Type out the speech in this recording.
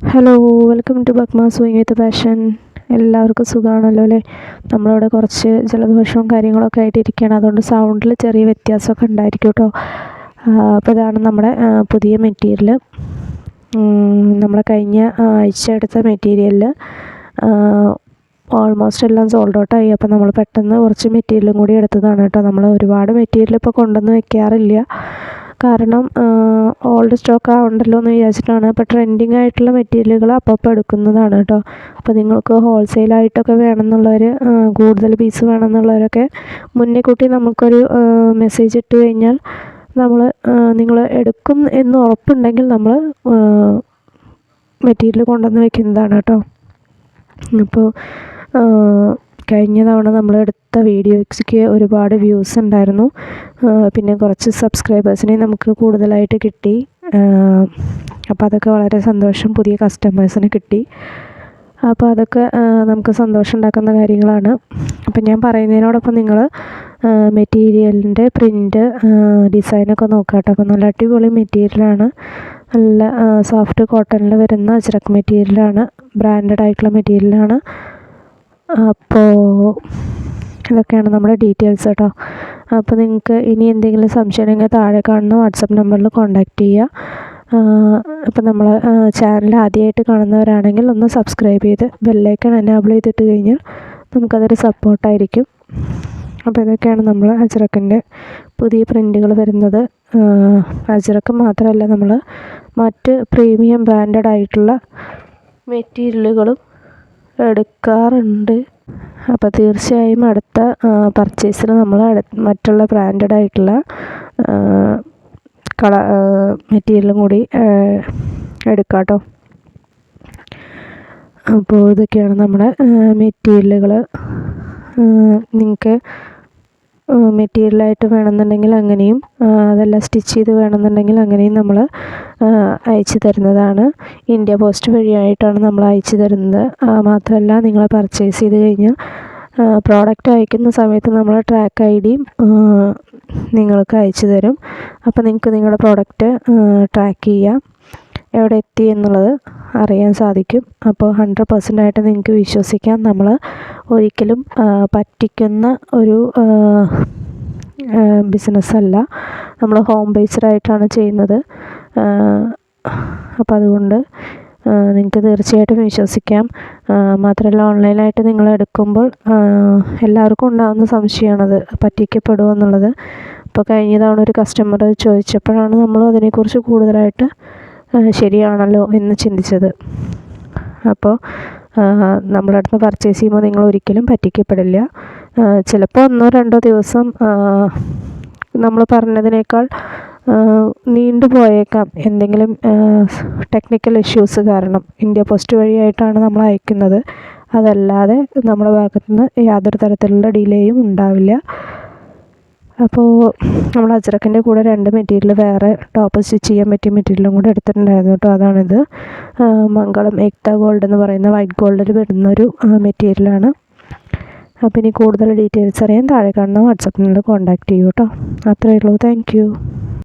Hello welcome to ബക്മാ sewing with passion എല്ലാവർക്കും സുഖമാണല്ലോ അല്ലേ? നമ്മളിവിടെ കുറച്ച് ജലദോഷവും കാര്യങ്ങളൊക്കെ ആയിട്ട് ഇരിക്കുകയാണ് അതുകൊണ്ട് സൗണ്ടിൽ ചെറിയ വ്യത്യാസമൊക്കെ ഉണ്ടായിരിക്കും കേട്ടോ. അപ്പോൾ ഇതാണ് നമ്മുടെ പുതിയ മെറ്റീരിയൽ നമ്മളെ കഴിഞ്ഞ ആഴ്ച എടുത്ത മെറ്റീരിയലിൽ ഓൾമോസ്റ്റ് എല്ലാം സോൾഡ് ഔട്ട് ആയി. അപ്പോൾ നമ്മൾ പെട്ടെന്ന് കുറച്ച് മെറ്റീരിയലും കൂടി എടുത്തതാണ് കേട്ടോ. നമ്മൾ ഒരുപാട് മെറ്റീരിയൽ ഇപ്പോൾ കൊണ്ടുവന്ന് വെക്കാറില്ല. കാരണം ഓൾഡ് സ്റ്റോക്ക് ആവണ്ടല്ലോ എന്ന് വിചാരിച്ചിട്ടാണ്. അപ്പോൾ ട്രെൻഡിങ് ആയിട്ടുള്ള മെറ്റീരിയലുകൾ അപ്പപ്പോൾ എടുക്കുന്നതാണ് കേട്ടോ. അപ്പോൾ നിങ്ങൾക്ക് ഹോൾസെയിൽ ഹോൾസെയിലായിട്ടൊക്കെ വേണമെന്നുള്ളവർ കൂടുതൽ പീസ് വേണമെന്നുള്ളവരൊക്കെ മുന്നേ കൂട്ടി നമുക്കൊരു മെസ്സേജ് ഇട്ട് കഴിഞ്ഞാൽ നമ്മൾ നിങ്ങൾ എടുക്കും എന്ന് ഉറപ്പുണ്ടെങ്കിൽ നമ്മൾ മെറ്റീരിയൽ കൊണ്ടുവന്ന് വെക്കുന്നതാണ് കേട്ടോ. അപ്പോൾ കഴിഞ്ഞ തവണ നമ്മൾ എടുത്ത വീഡിയോയ്ക്ക് ഒരുപാട് വ്യൂസ് ഉണ്ടായിരുന്നു. പിന്നെ കുറച്ച് സബ്സ്ക്രൈബേഴ്സിനെ നമുക്ക് കൂടുതലായിട്ട് കിട്ടി. അപ്പോൾ അതൊക്കെ വളരെ സന്തോഷം പുതിയ കസ്റ്റമേഴ്സിന് കിട്ടി. അപ്പോൾ അതൊക്കെ നമുക്ക് സന്തോഷം ഉണ്ടാക്കുന്ന കാര്യങ്ങളാണ്. അപ്പം ഞാൻ പറയുന്നതിനോടൊപ്പം നിങ്ങൾ മെറ്റീരിയലിന്റെ പ്രിന്റ് ഡിസൈനൊക്കെ നോക്കാം കേട്ടോ അപ്പോൾ നല്ല അടിപൊളി മെറ്റീരിയലാണ്. നല്ല സോഫ്റ്റ് കോട്ടണിൽ വരുന്ന അജ്രക് മെറ്റീരിയലാണ്. ബ്രാൻഡഡ് ആയിട്ടുള്ള മെറ്റീരിയലാണ്. അപ്പോൾ ഇതൊക്കെയാണ് നമ്മുടെ ഡീറ്റെയിൽസ് കേട്ടോ. അപ്പോൾ നിങ്ങൾക്ക് ഇനി എന്തെങ്കിലും സംശയം ഉണ്ടെങ്കിൽ താഴെ കാണുന്ന വാട്സപ്പ് നമ്പറിൽ കോൺടാക്റ്റ് ചെയ്യുക. അപ്പോൾ നമ്മൾ ചാനൽ ആദ്യമായിട്ട് കാണുന്നവരാണെങ്കിൽ ഒന്ന് സബ്സ്ക്രൈബ് ചെയ്ത് ബെല്ലൈക്കൺ എനാബിൾ ചെയ്തിട്ട് കഴിഞ്ഞാൽ നമുക്കതൊരു സപ്പോർട്ടായിരിക്കും അപ്പോൾ ഇതൊക്കെയാണ് നമ്മൾ അജറക്കിന്റെ പുതിയ പ്രിന്റുകൾ വരുന്നത്. അജറക്ക് മാത്രമല്ല നമ്മൾ മറ്റ് പ്രീമിയം ബ്രാൻഡഡ് ആയിട്ടുള്ള മെറ്റീരിയലുകളും എടുക്കാറുണ്ട്. അപ്പോൾ തീർച്ചയായും അടുത്ത പർച്ചേസിൽ നമ്മൾ മറ്റുള്ള ബ്രാൻഡഡ് ആയിട്ടുള്ള കള മെറ്റീരിയലും കൂടി എടുക്കാം കേട്ടോ അപ്പോൾ ഇതൊക്കെയാണ് നമ്മുടെ മെറ്റീരിയലുകൾ നിങ്ങൾക്ക് മെറ്റീരിയലായിട്ട് വേണമെന്നുണ്ടെങ്കിൽ അങ്ങനെയും അതെല്ലാം സ്റ്റിച്ച് ചെയ്ത് വേണമെന്നുണ്ടെങ്കിൽ അങ്ങനെയും നമ്മൾ അയച്ചു തരുന്നതാണ്. ഇന്ത്യ പോസ്റ്റ് വഴിയായിട്ടാണ് നമ്മൾ അയച്ചു തരുന്നത്. മാത്രമല്ല നിങ്ങൾ പർച്ചേസ് ചെയ്ത് കഴിഞ്ഞാൽ പ്രോഡക്റ്റ് അയക്കുന്ന സമയത്ത് നമ്മൾ ട്രാക്ക് ഐ ഡിയും നിങ്ങൾക്ക് അയച്ചു തരും. അപ്പോൾ നിങ്ങൾക്ക് നിങ്ങളുടെ പ്രോഡക്റ്റ് ട്രാക്ക് ചെയ്യാം. എവിടെ എത്തി എന്നുള്ളത് അറിയാൻ സാധിക്കും. അപ്പോൾ ഹൺഡ്രഡ് പെർസെന്റ് ആയിട്ട് നിങ്ങൾക്ക് വിശ്വസിക്കാം. നമ്മൾ ഒരിക്കലും പറ്റിക്കുന്ന ഒരു ബിസിനസ്സല്ല നമ്മൾ ഹോം ബേസ്ഡ് ആയിട്ടാണ് ചെയ്യുന്നത്. അപ്പോൾ അതുകൊണ്ട് നിങ്ങൾക്ക് തീർച്ചയായിട്ടും വിശ്വസിക്കാം. മാത്രമല്ല ഓൺലൈനായിട്ട് നിങ്ങൾ എടുക്കുമ്പോൾ എല്ലാവർക്കും ഉണ്ടാകുന്ന സംശയമാണത് പറ്റിക്കപ്പെടുമോ എന്നുള്ളത്. അപ്പോൾ കഴിഞ്ഞ തവണ ഒരു കസ്റ്റമർ ചോദിച്ചപ്പോഴാണ് നമ്മൾ അതിനെക്കുറിച്ച് കൂടുതലായിട്ട് ശരിയാണല്ലോ എന്ന് ചിന്തിച്ചത്. അപ്പോൾ നമ്മുടെ അടുത്ത് പർച്ചേസ് ചെയ്യുമ്പോൾ നിങ്ങൾ ഒരിക്കലും പറ്റിക്കപ്പെടില്ല. ചിലപ്പോൾ ഒന്നോ രണ്ടോ ദിവസം നമ്മൾ പറഞ്ഞതിനേക്കാൾ നീണ്ടു പോയേക്കാം. എന്തെങ്കിലും ടെക്നിക്കൽ ഇഷ്യൂസ് കാരണം ഇന്ത്യ പോസ്റ്റ് വഴിയായിട്ടാണ് നമ്മൾ അയക്കുന്നത്. അതല്ലാതെ നമ്മുടെ ഭാഗത്തുനിന്ന് യാതൊരു തരത്തിലുള്ള ഡിലേയും ഉണ്ടാവില്ല. അപ്പോൾ നമ്മൾ അജ്രക്കിന്റെ കൂടെ രണ്ട് മെറ്റീരിയൽ വേറെ ടോപ്പ് സ്റ്റിച്ച് ചെയ്യാൻ പറ്റിയ മെറ്റീരിയലും കൂടെ എടുത്തിട്ടുണ്ടായിരുന്നു കേട്ടോ അതാണിത്. മംഗളം എക്ത ഗോൾഡ് എന്ന് പറയുന്ന വൈറ്റ് ഗോൾഡിൽ വരുന്നൊരു മെറ്റീരിയലാണ്. അപ്പോൾ ഇനി കൂടുതൽ ഡീറ്റെയിൽസ് അറിയാൻ താഴെ കാണുന്ന വാട്സപ്പിൽ കോൺടാക്റ്റ് ചെയ്യൂ കേട്ടോ. അത്രയേ ഉള്ളൂ. താങ്ക്